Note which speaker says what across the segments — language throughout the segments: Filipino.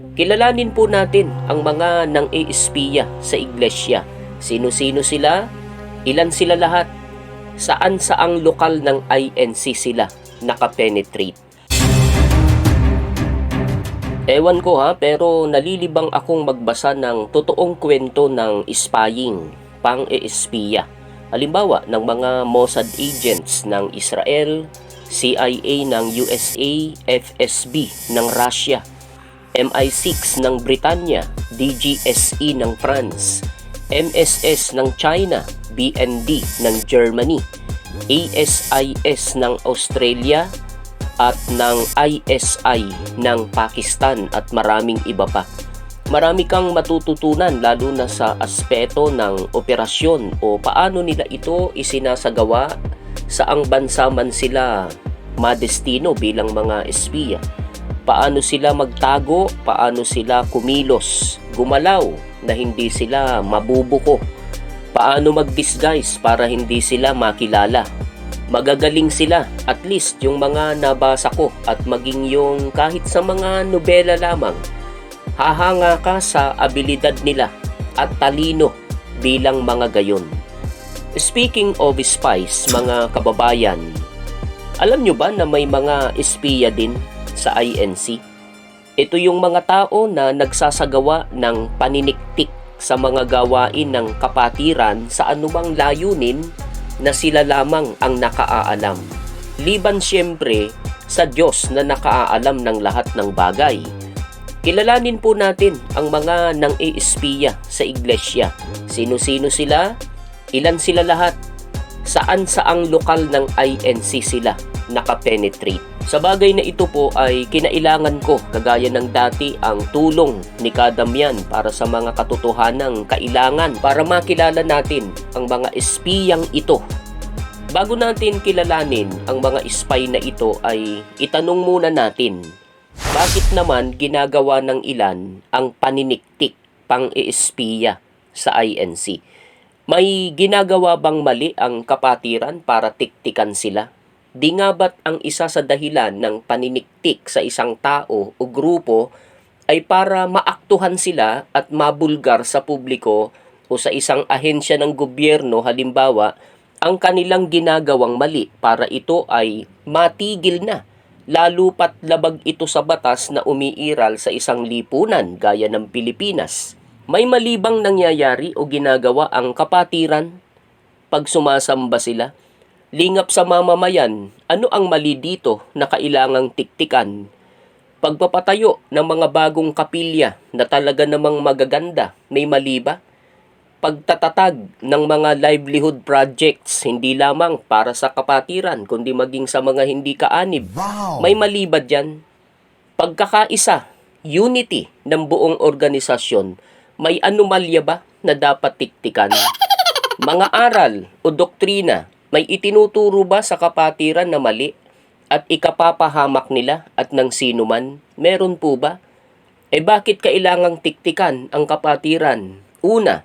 Speaker 1: Kilalanin po natin ang mga nang iispiya sa iglesia. Sino-sino sila? Ilan sila lahat? Saan saang lokal ng INC sila nakapenetrate? Ewan ko ha, pero nalilibang akong magbasa ng totoong kwento ng spying, pang-espiya. Halimbawa, ng mga Mossad agents ng Israel, CIA ng USA, FSB ng Russia, MI6 ng Britanya, DGSE ng France, MSS ng China, BND ng Germany, ASIS ng Australia, at ng ISI ng Pakistan at maraming iba pa. Marami kang matututunan lalo na sa aspeto ng operasyon o paano nila ito isinasagawa saang bansa man sila madestino bilang mga espiya. Paano sila magtago, paano sila kumilos, gumalaw na hindi sila mabubuko. Paano mag-disguise para hindi sila makilala? Magagaling sila at least yung mga nabasa ko at maging yung kahit sa mga nobela lamang. Hahanga ka sa abilidad nila at talino bilang mga gayon. Speaking of spies, mga kababayan, alam nyo ba na may mga espiya din sa INC? Ito yung mga tao na nagsasagawa ng paniniktik sa mga gawain ng kapatiran sa anumang layunin na sila lamang ang nakaaalam. Liban siyempre sa Diyos na nakaaalam ng lahat ng bagay. Kilalanin po natin ang mga nang iispiya sa iglesia. Sino-sino sila? Ilan sila lahat? Saan saang lokal ng INC sila nakapenetrate? Sa bagay na ito po ay kinailangan ko kagaya ng dati ang tulong ni Kadamyan para sa mga katotohanang kailangan para makilala natin ang mga espiyang ito. Bago natin kilalanin ang mga spy na ito ay itanong muna natin bakit naman ginagawa ng ilan ang paniniktik pang-espiya sa INC? May ginagawa bang mali ang kapatiran para tiktikan sila? Di nga ba't ang isa sa dahilan ng paniniktik sa isang tao o grupo ay para maaktuhan sila at mabulgar sa publiko o sa isang ahensya ng gobyerno. Halimbawa ang kanilang ginagawang mali para ito ay matigil na. Lalo pat labag ito sa batas na umiiral sa isang lipunan gaya ng Pilipinas. May malibang nangyayari o ginagawa ang kapatiran? Pag sumasamba sila lingap sa mamamayan, ano ang mali dito na kailangang tiktikan? Pagpapatayo ng mga bagong kapilya na talaga namang magaganda, may mali ba? Pagtatatag ng mga livelihood projects, hindi lamang para sa kapatiran, kundi maging sa mga hindi kaanib.
Speaker 2: Wow!
Speaker 1: May mali ba dyan? Pagkakaisa, unity ng buong organisasyon, may anomalya ba na dapat tiktikan? Mga aral o doktrina, may itinuturo ba sa kapatiran na mali at ikapapahamak nila at ng sino man? Meron po ba? Eh bakit kailangang tiktikan ang kapatiran? Una,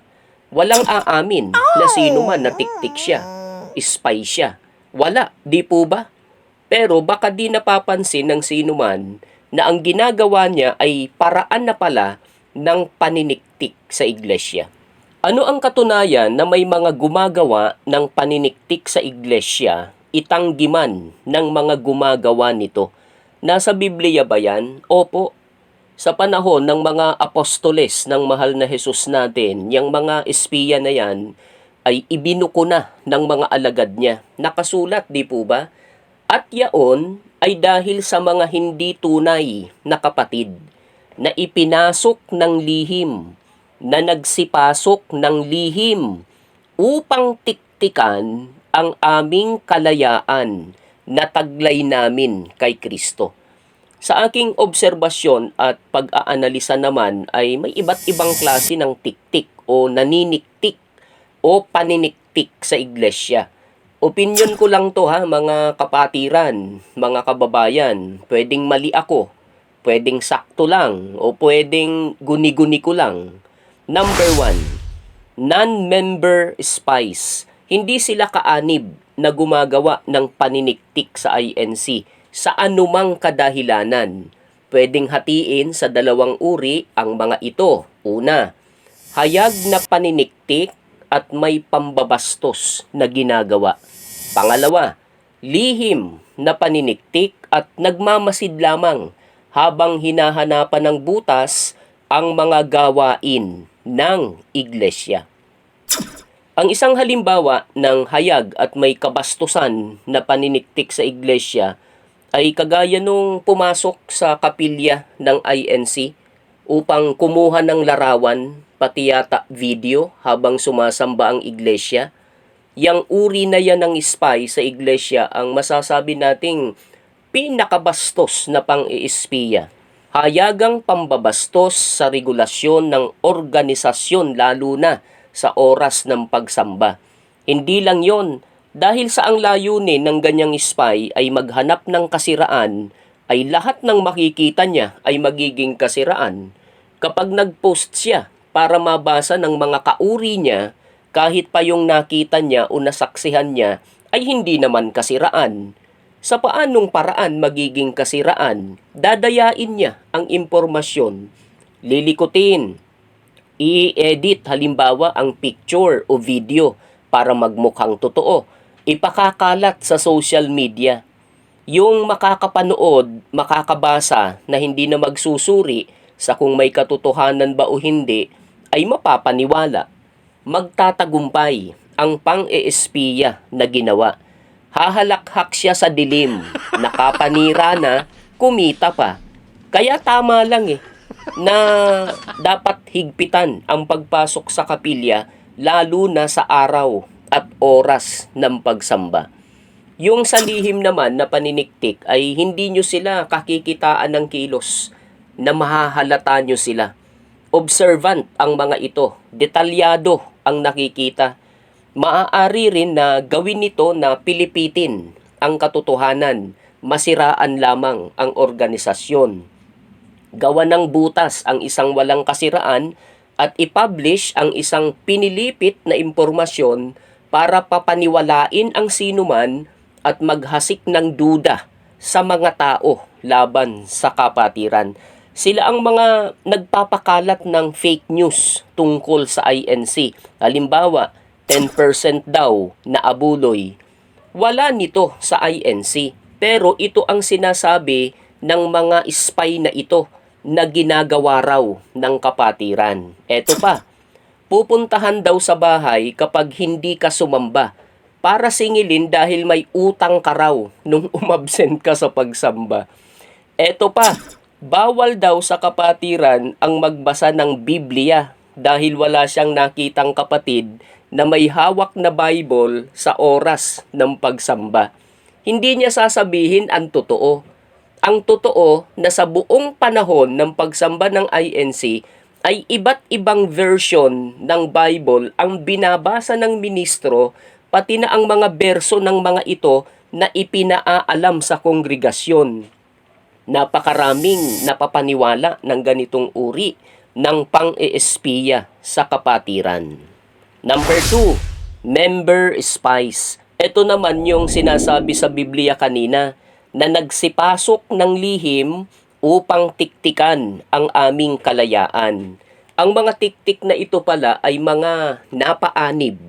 Speaker 1: walang aamin na sino man na tiktik siya. Spy siya. Wala, di po ba? Pero baka di napapansin ng sino man na ang ginagawa niya ay paraan na pala ng paniniktik sa iglesia. Ano ang katunayan na may mga gumagawa ng paniniktik sa iglesia, itanggiman ng mga gumagawa nito? Nasa Biblia ba yan? Opo. Sa panahon ng mga apostoles ng mahal na Jesus natin, yung mga espiya na yan ay ibinuko na ng mga alagad niya. Nakasulat, di po ba? At yaon ay dahil sa mga hindi tunay na kapatid na ipinasok ng lihim, na nagsipasok ng lihim upang tiktikan ang aming kalayaan na taglay namin kay Kristo. Sa aking obserbasyon at pag-aanalisa naman ay may iba't ibang klase ng tiktik o naniniktik o paniniktik sa iglesia. Opinion ko lang to ha, mga kapatiran, mga kababayan. Pwedeng mali ako, pwedeng sakto lang, o pwedeng guni-guni ko lang. Number one, non-member spies. Hindi sila kaanib na gumagawa ng paniniktik sa INC sa anumang kadahilanan. Pwedeng hatiin sa dalawang uri ang mga ito. Una, hayag na paniniktik at may pambabastos na ginagawa. Pangalawa, lihim na paniniktik at nagmamasid lamang habang hinahanapan ng butas ang mga gawain ng iglesia. Ang isang halimbawa ng hayag at may kabastusan na paniniktik sa iglesia ay kagaya nung pumasok sa kapilya ng INC upang kumuha ng larawan pati yata video habang sumasamba ang iglesia. Yang uri na yan ng spy sa iglesia ang masasabi nating pinakabastos na pang-iispiya. Hayagang pambabastos sa regulasyon ng organisasyon lalo na sa oras ng pagsamba. Hindi lang yon, dahil sa ang layunin ng ganyang spy ay maghanap ng kasiraan, ay lahat ng makikita niya ay magiging kasiraan. Kapag nag-post siya para mabasa ng mga kauri niya, kahit pa yung nakita niya o nasaksihan niya ay hindi naman kasiraan. Sa paanong paraan magiging kasiraan, dadayain niya ang impormasyon, lilikutin, i-edit halimbawa ang picture o video para magmukhang totoo, ipakakalat sa social media. Yung makakapanood, makakabasa na hindi na magsusuri sa kung may katotohanan ba o hindi, ay mapapaniwala. Magtatagumpay ang pang-eespiya na ginawa. Hahalakhak siya sa dilim, nakapanira na, kumita pa. Kaya tama lang eh na dapat higpitan ang pagpasok sa kapilya lalo na sa araw at oras ng pagsamba. Yung sa lihim naman na paniniktik ay hindi nyo sila kakikitaan ng kilos na mahahalata nyo sila. Observant ang mga ito, detalyado ang nakikita. Maaari rin na gawin nito na pilipitin ang katotohanan, masiraan lamang ang organisasyon gawa ng butas ang isang walang kasiraan at ipublish ang isang pinilipit na impormasyon para papaniwalain ang sinuman at maghasik ng duda sa mga tao laban sa kapatiran. Sila ang mga nagpapakalat ng fake news tungkol sa INC. Halimbawa, 10% daw na abuloy. Wala nito sa INC, pero ito ang sinasabi ng mga spy na ito na ginagawa raw ng kapatiran. Eto pa, pupuntahan daw sa bahay kapag hindi ka sumamba para singilin dahil may utang ka raw nung umabsent ka sa pagsamba. Eto pa, bawal daw sa kapatiran ang magbasa ng Biblia dahil wala siyang nakitang kapatid na may hawak na Bible sa oras ng pagsamba. Hindi niya sasabihin ang totoo ang totoo na sa buong panahon ng pagsamba ng INC ay iba't ibang version ng Bible ang binabasa ng ministro pati na ang mga berso ng mga ito na ipinaalam sa kongregasyon. Napakaraming napapaniwala ng ganitong uri ng pang-eespiya sa kapatiran. Number 2, member spies. Ito naman yung sinasabi sa Biblia kanina na nagsipasok ng lihim upang tiktikan ang aming kalayaan. Ang mga tiktik na ito pala ay mga napaanib,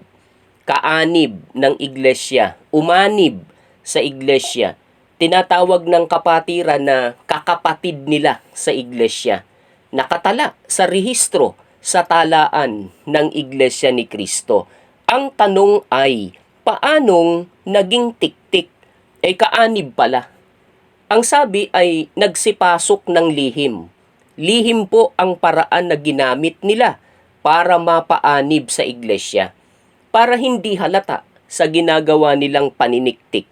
Speaker 1: kaanib ng iglesia, umanib sa iglesia. Tinatawag ng kapatiran na kakapatid nila sa iglesia. Nakatala sa rehistro sa talaan ng iglesia ni Kristo. Ang tanong ay, paanong naging tiktik? Eh kaanib pala ang sabi ay nagsipasok ng lihim. Lihim po ang paraan na ginamit nila para mapaanib sa iglesia, para hindi halata sa ginagawa nilang paniniktik.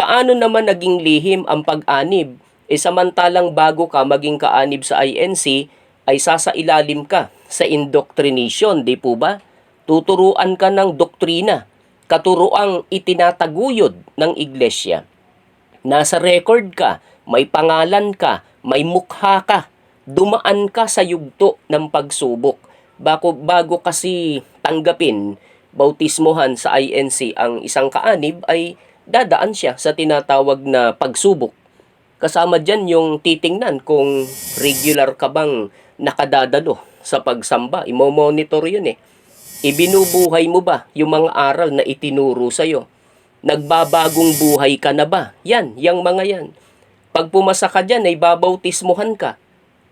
Speaker 1: Paano naman naging lihim ang pag-anib? E samantalang bago ka maging kaanib sa INC, ay sasailalim ka sa indoctrination, di po ba? Tuturuan ka ng doktrina, katuroang itinataguyod ng iglesia nasa record ka, may pangalan ka, may mukha ka, dumaan ka sa yugto ng pagsubok. Bago, bago kasi tanggapin, bautismohan sa INC ang isang kaanib ay dadaan siya sa tinatawag na pagsubok. Kasama dyan yung titingnan kung regular ka bang nakadadalo sa pagsamba. Imo-monitor yun eh. Ibinubuhay mo ba yung mga aral na itinuro sa'yo? Nagbabagong buhay ka na ba? Yan, yang mga yan. Pag pumasa ka dyan, ay babautismuhan ka.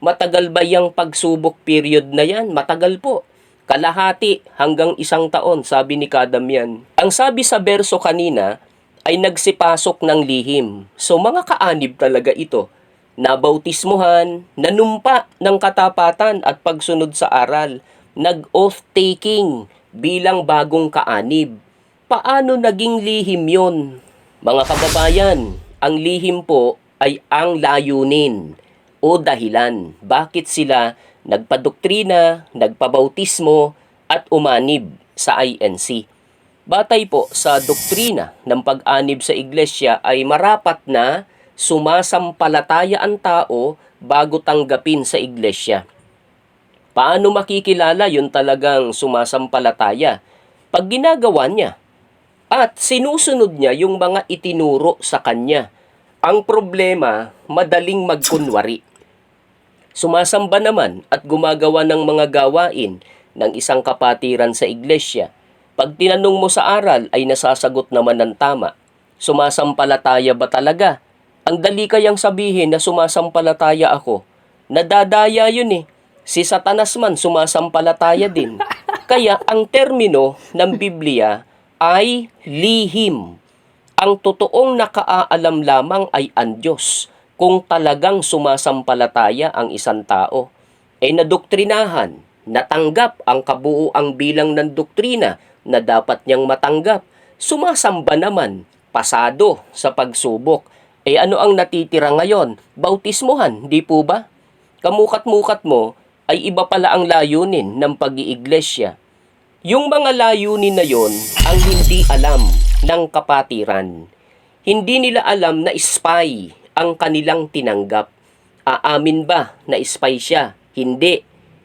Speaker 1: Matagal ba yung pagsubok period na yan? Matagal po. Kalahati hanggang isang taon, sabi ni Kadam yan. Ang sabi sa berso kanina, ay nagsipasok ng lihim. So mga kaanib talaga ito. Nabautismuhan, nanumpa ng katapatan at pagsunod sa aral. Nag-oath taking bilang bagong kaanib. Paano naging lihim yon? Mga kababayan, ang lihim po ay ang layunin o dahilan bakit sila nagpadoktrina, nagpabautismo at umanib sa INC. Batay po sa doktrina ng pag-anib sa iglesia ay marapat na sumasampalataya ang tao bago tanggapin sa iglesia. Paano makikilala yun talagang sumasampalataya? Pag ginagawa niya at sinusunod niya yung mga itinuro sa kanya. Ang problema, madaling magkunwari. Sumasamba naman at gumagawa ng mga gawain ng isang kapatiran sa iglesia. Pag tinanong mo sa aral ay nasasagot naman ng tama. Sumasampalataya ba talaga? Ang dali kayang sabihin na sumasampalataya ako. Nadadaya yun eh. Si Satanas man sumasampalataya din. Kaya ang termino ng Biblia ay lihim. Ang totoong nakaalam lamang ay ang Diyos kung talagang sumasampalataya ang isang tao. E nadoktrinahan, natanggap ang kabuuang bilang ng doktrina na dapat niyang matanggap. Sumasamba naman, pasado sa pagsubok. E ano ang natitira ngayon? Bautismuhan, di po ba? Kamukat-mukat mo ay iba pala ang layunin ng pag-iiglesia. Yung mga layunin na yon ang hindi alam ng kapatiran. Hindi nila alam na spy ang kanilang tinanggap. Aamin ba na spy siya? Hindi.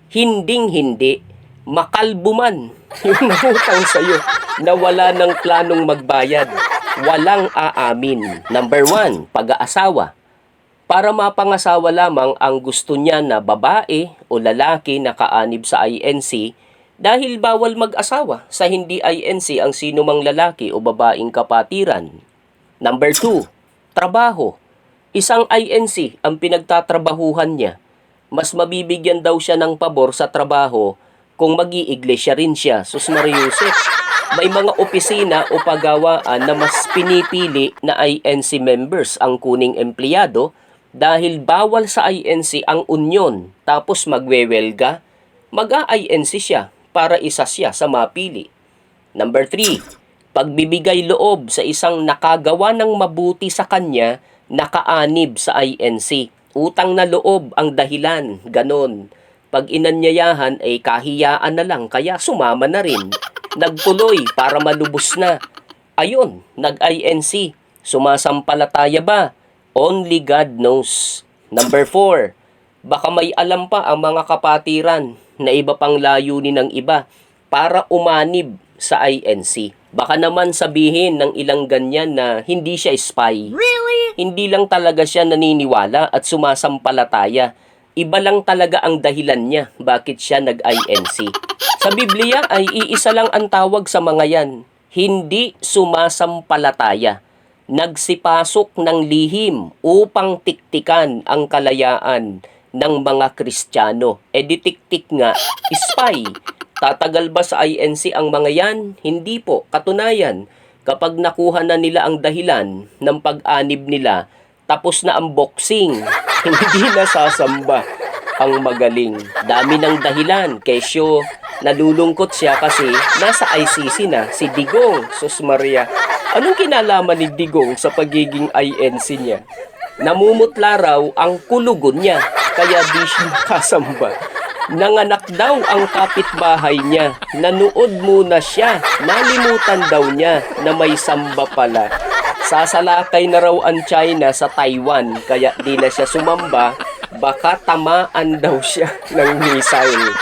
Speaker 1: Hinding hindi. Makalbuman yung nangutang sa'yo na wala ng planong magbayad. Walang aamin. Number one, pag-aasawa. Para mapangasawa lamang ang gusto niya na babae o lalaki na kaanib sa INC, dahil bawal mag-asawa sa hindi INC ang sino mang lalaki o babaeng kapatiran. Number 2, trabaho. Isang INC ang pinagtatrabahuhan niya. Mas mabibigyan daw siya ng pabor sa trabaho kung mag-iiglesia rin siya. Sus Mariusip. May mga opisina o pagawaan na mas pinipili na INC members ang kuning empleyado dahil bawal sa INC ang union tapos magwewelga, mag-a-INC siya para isa siya sa mapili. Number 3, pagbibigay loob sa isang nakagawa ng mabuti sa kanya, nakaanib sa INC. Utang na loob ang dahilan, ganon. Pag inanyayahan ay kahiyaan na lang kaya sumama na rin. Nagtuloy para malubos na. Ayun, nag-INC. Sumasampalataya ba? Only God knows. Number 4, baka may alam pa ang mga kapatiran na iba pang layunin ng iba para umanib sa INC. Baka naman sabihin ng ilang ganyan na hindi siya spy.
Speaker 2: Really?
Speaker 1: Hindi lang talaga siya naniniwala at sumasampalataya. Iba lang talaga ang dahilan niya bakit siya nag-INC. Sa Biblia ay iisa lang ang tawag sa mga yan. Hindi sumasampalataya. Nagsipasok ng lihim upang tiktikan ang kalayaan ng mga Kristiyano. E ditiktik nga, spy. Tatagal ba sa INC ang mga yan? Hindi po. Katunayan, kapag nakuha na nila ang dahilan ng pag-anib nila, tapos na ang boxing, hindi na sasamba ang magaling. Dami ng dahilan. Kesyo, nalulungkot siya kasi nasa ICC na si Digong. Sus Maria. Anong kinalaman ni Digong sa pagiging INC niya? Namumutla raw ang kulugon niya, kaya di siya kasamba. Nanganak daw ang kapitbahay niya. Nanood muna siya. Nalimutan daw niya na may samba pala. Sasalakay na raw ang China sa Taiwan, kaya di na siya sumamba. Baka tamaan daw siya ng missile.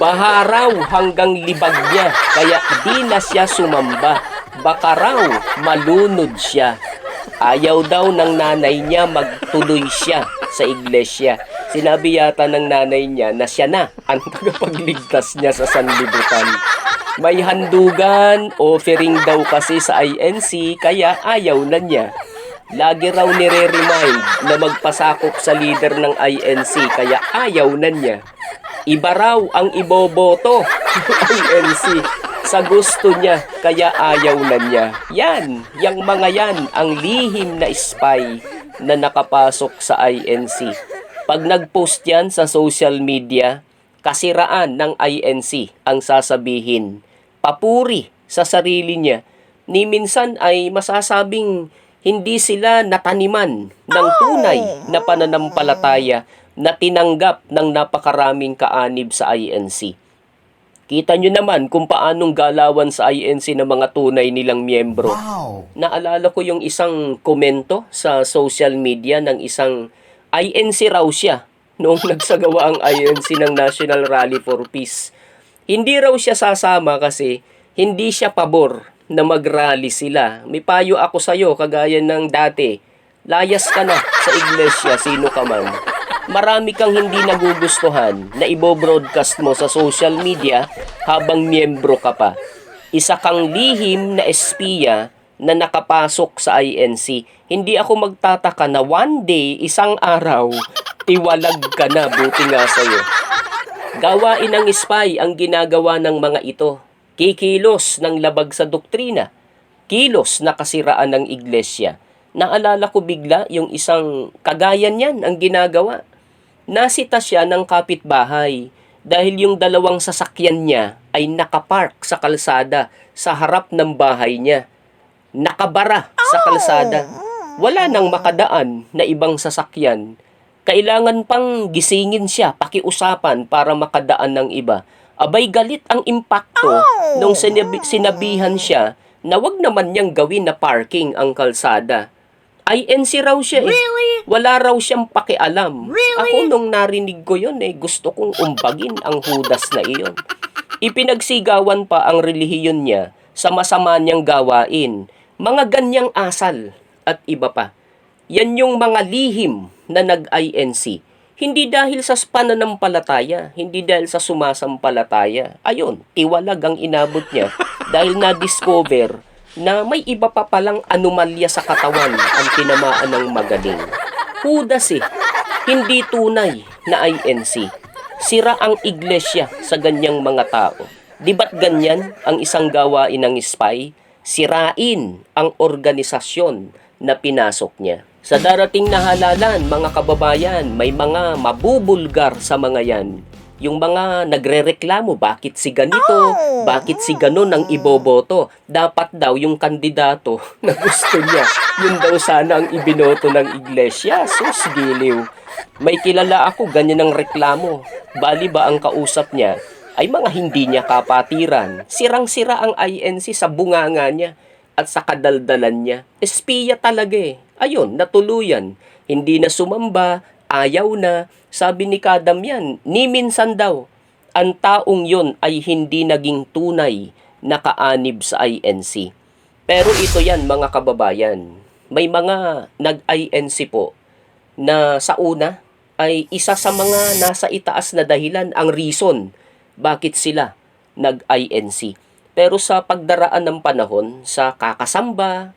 Speaker 1: Baha raw hanggang libag niya, kaya di na siya sumamba. Baka raw malunod siya. Ayaw daw ng nanay niya magtuloy siya sa iglesia. Sinabi yata ng nanay niya na siya na ang tagapagligtas niya sa sanlibutan. May handugan, offering daw kasi sa INC, kaya ayaw na niya. Lagi raw nire-remind na magpasakop sa leader ng INC, kaya ayaw na niya. Iba raw ang iboboto ng INC sa gusto niya, kaya ayaw na niya. Yan, yang mga yan, ang lihim na spy na nakapasok sa INC. Pag nag-post yan sa social media, kasiraan ng INC ang sasabihin. Papuri sa sarili niya. Ni minsan ay masasabing hindi sila nataniman ng tunay na pananampalataya na tinanggap ng napakaraming kaanib sa INC. Kita nyo naman kung paanong galawan sa INC ng mga tunay nilang miyembro.
Speaker 2: Wow!
Speaker 1: Naalala ko yung isang komento sa social media ng isang INC raw siya noong nagsagawa ang INC ng National Rally for Peace. Hindi raw siya sasama kasi hindi siya pabor na mag-rally sila. May payo ako sa'yo kagaya ng dati. Layas ka na sa iglesia, sino ka man. Marami kang hindi nagugustuhan na ibo-broadcast mo sa social media habang miyembro ka pa. Isa kang lihim na espiya na nakapasok sa INC. Hindi ako magtataka na one day, isang araw, tiwalag ka na, buti nga sa'yo. Gawain ng spy ang ginagawa ng mga ito. Kikilos ng labag sa doktrina. Kilos na kasiraan ng iglesia. Naalala ko bigla yung isang kagayan yan ang ginagawa. Nasita siya ng kapitbahay dahil yung dalawang sasakyan niya ay nakapark sa kalsada sa harap ng bahay niya. Nakabara sa kalsada. Wala nang makadaan na ibang sasakyan. Kailangan pang gisingin siya, pakiusapan para makadaan ng iba. Abay galit ang impacto nung sinabi- sinabihan siya na wag naman niyang gawin na parking ang kalsada. INC raw siya eh. Wala raw siyang pakialam. Ako nung narinig ko yun eh, gusto kong umbagin ang hudas na iyon. Ipinagsigawan pa ang relihiyon niya sa masama niyang gawain. Mga ganyang asal at iba pa. Yan yung mga lihim na nag-INC. Hindi dahil sa pananampalataya, hindi dahil sa sumasampalataya. Ayun, tiwalag ang inabot niya dahil na-discover na may iba pa palang anomalya sa katawan ang tinamaan ng magaling. Hudas eh, hindi tunay na INC. Sira ang iglesia sa ganyang mga tao. Di ba't ganyan ang isang gawain ng spy? Sirain ang organisasyon na pinasok niya. Sa darating na halalan, mga kababayan, may mga mabubulgar sa mga yan. Yung mga nagrereklamo, bakit si ganito, bakit si ganon ang iboboto. Dapat daw yung kandidato na gusto niya, yun daw sana ang ibinoto ng iglesia. Sus, giliw. May kilala ako, ganyan ang reklamo. Bali ba ang kausap niya ay mga hindi niya kapatiran. Sirang-sira ang INC sa bunganga niya at sa kadaldalan niya. Espiya talaga eh. Ayun, natuluyan. Hindi na sumamba, ayaw na. Sabi ni Kadam yan, ni minsan daw, ang taong yon ay hindi naging tunay na kaanib sa INC. Pero ito yan mga kababayan, may mga nag-INC po na sa una ay isa sa mga nasa itaas na dahilan ang reason bakit sila nag-INC. Pero sa pagdaraan ng panahon, sa kakasamba,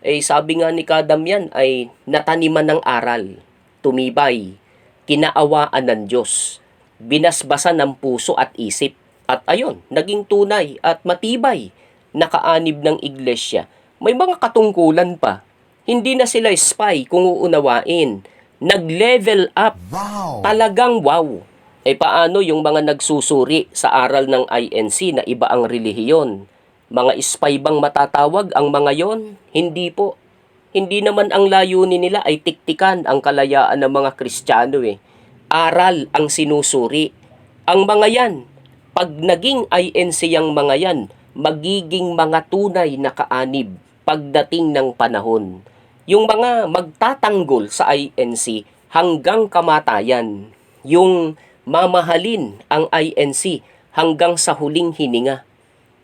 Speaker 1: eh sabi nga ni Kadam yan ay nataniman ng aral, tumibay, kinaawaan ng Diyos, binasbasan ng puso at isip. At ayun, naging tunay at matibay, nakaanib ng iglesia. May mga katungkulan pa. Hindi na sila spy kung uunawain. Nag-level up
Speaker 2: Wow!
Speaker 1: Talagang wow. Eh paano yung mga nagsusuri sa aral ng INC na iba ang relihiyon? Mga spy bang matatawag ang mga yon? Hindi po. Hindi naman ang layunin nila ay tiktikan ang kalayaan ng mga Kristiyano eh. Aral ang sinusuri. Ang mga yan, pag naging INC ang mga yan, magiging mga tunay na kaanib pagdating ng panahon. Yung mga magtatanggol sa INC hanggang kamatayan. Yung mamahalin ang INC hanggang sa huling hininga.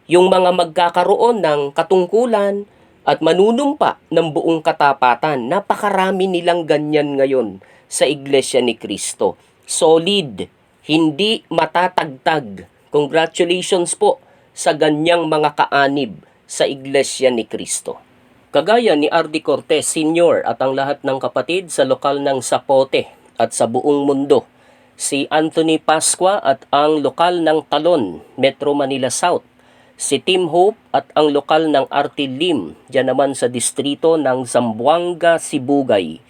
Speaker 1: Yung mga magkakaroon ng katungkulan at manunumpa ng buong katapatan. Napakarami nilang ganyan ngayon sa Iglesia ni Kristo. Solid, hindi matatagtag. Congratulations po sa ganyang mga kaanib sa Iglesia ni Kristo. Kagaya ni Ardi Cortez Sr. at ang lahat ng kapatid sa lokal ng Sapote at sa buong mundo. Si Anthony Pasqua at ang lokal ng Talon, Metro Manila South. Si Tim Hope at ang lokal ng Artilim, dyan naman sa distrito ng Zamboanga, Sibugay.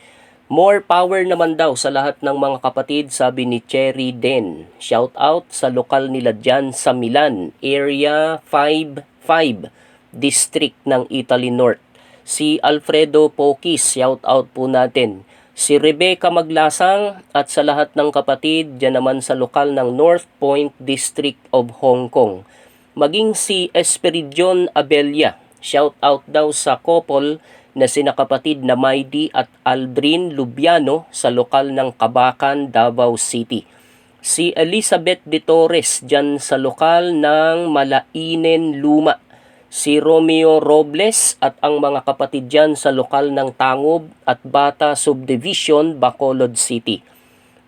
Speaker 1: More power naman daw sa lahat ng mga kapatid, sabi ni Cherry Den. Shout out sa lokal nila dyan sa Milan, Area 55, District ng Italy North. Si Alfredo Pokis, shout out po natin. Si Rebecca Maglasang at sa lahat ng kapatid dyan naman sa lokal ng North Point District of Hong Kong. Maging si Esperidion Abelia, shout out daw sa couple na sina kapatid na Maidi at Aldrin Lubiano sa lokal ng Kabakan, Davao City. Si Elizabeth de Torres dyan sa lokal ng Malainen, Luma. Si Romeo Robles at ang mga kapatid dyan sa lokal ng Tangob at Bata Subdivision, Bacolod City.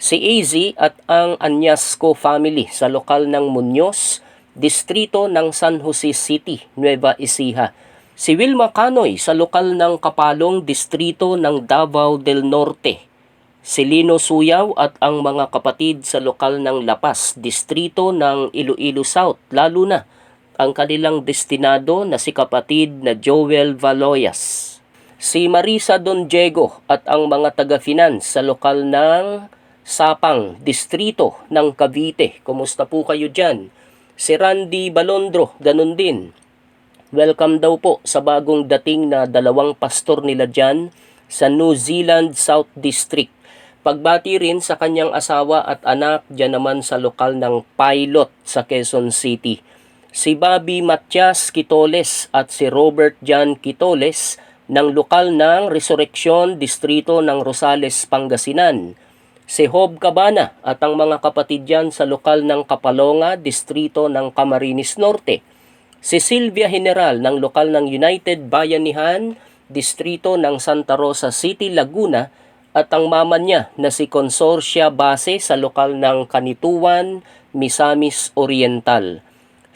Speaker 1: Si AZ at ang Anyasco family sa lokal ng Muñoz, distrito ng San Jose City, Nueva Ecija. Si Wilma Canoy sa lokal ng Kapalong, distrito ng Davao del Norte. Si Lino Suyaw at ang mga kapatid sa lokal ng Lapas, distrito ng Iloilo South, lalo na ang kanilang destinado na si kapatid na Joel Valoyas. Si Marisa Don Diego at ang mga taga-finance sa lokal ng Sapang, distrito ng Cavite. Kumusta po kayo dyan? Si Randy Balondro, ganun din. Welcome daw po sa bagong dating na dalawang pastor nila dyan sa New Zealand South District. Pagbati rin sa kanyang asawa at anak dyan naman sa lokal ng Pilot sa Quezon City. Si Bobby Matias Quitoles at si Robert Jan Quitoles ng lokal ng Resurrection Distrito ng Rosales, Pangasinan. Si Hob Cabana at ang mga kapatid dyan sa lokal ng Kapalonga, Distrito ng Camarines Norte. Si Silvia General ng lokal ng United Bayanihan, Distrito ng Santa Rosa City, Laguna at ang mama niya na si Consorcia Base sa lokal ng Kanituan, Misamis Oriental.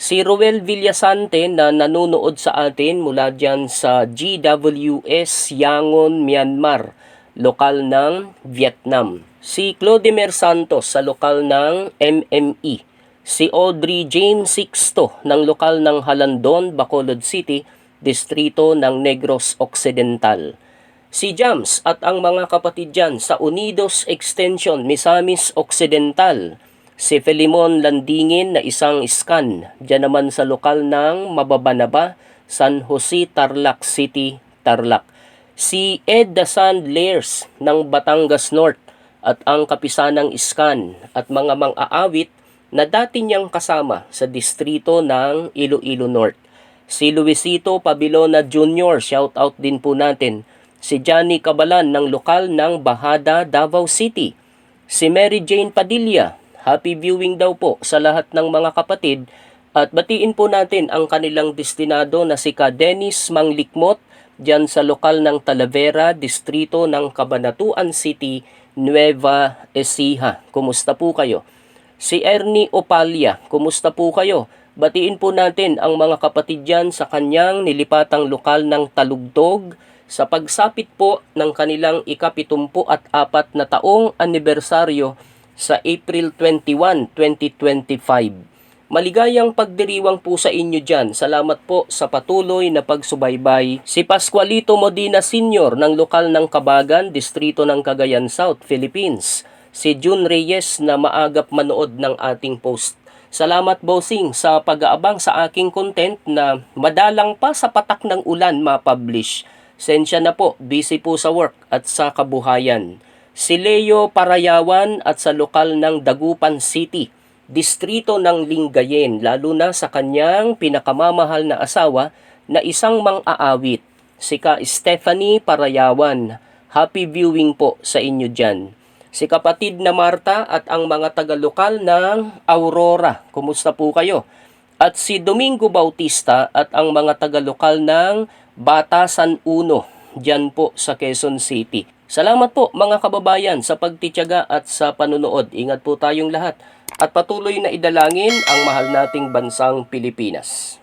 Speaker 1: Si Ruel Villasante na nanonood sa atin mula dyan sa GWS Yangon, Myanmar, lokal ng Vietnam. Si Clodemer Santos sa lokal ng MME. Si Audrey James Sixto ng lokal ng Halandon, Bacolod City, distrito ng Negros Occidental. Si Jams at ang mga kapatid dyan sa Unidos Extension, Misamis Occidental. Si Felimon Landingin na isang scan, dyan naman sa lokal ng Mababanaba, San Jose, Tarlac City, Tarlac. Si Ed Dasan Lairs ng Batangas North at ang kapisanang iskan at mga mang-aawit na dati niyang kasama sa distrito ng Iloilo North. Si Luisito Pabilona Jr., shout out din po natin. Si Johnny Cabalan ng lokal ng Bahada, Davao City. Si Mary Jane Padilla, happy viewing daw po sa lahat ng mga kapatid at batiin po natin ang kanilang destinado na si Ka Dennis Manglikmot dyan sa lokal ng Talavera, distrito ng Cabanatuan City, Nueva Ecija. Kumusta po kayo? Si Ernie Opalia, kumusta po kayo? Batiin po natin ang mga kapatid dyan sa kanyang nilipatang lokal ng Talugtog sa pagsapit po ng kanilang ikapitumpu at apat na taong anibersaryo sa April 21, 2025. Maligayang pagdiriwang po sa inyo dyan. Salamat po sa patuloy na pagsubaybay. Si Pascualito Modina Sr. ng lokal ng Kabagan, Distrito ng Cagayan South, Philippines. Si June Reyes na maagap manood ng ating post. Salamat bossing sa pag-aabang sa aking content na madalang pa sa patak ng ulan ma-publish. Sensya na po, busy po sa work at sa kabuhayan. Si Leo Parayawan at sa lokal ng Dagupan City distrito ng Lingayen, lalo na sa kanyang pinakamamahal na asawa na isang mang-aawit, si ka Stephanie Parayawan. Happy viewing po sa inyo dyan. Si kapatid na Marta at ang mga taga-lokal ng Aurora. Kumusta po kayo? At si Domingo Bautista at ang mga taga-lokal ng Batasan 1, dyan po sa Quezon City. Salamat po mga kababayan sa pagtityaga at sa panunood. Ingat po tayong lahat at patuloy na idalangin ang mahal nating bansang Pilipinas.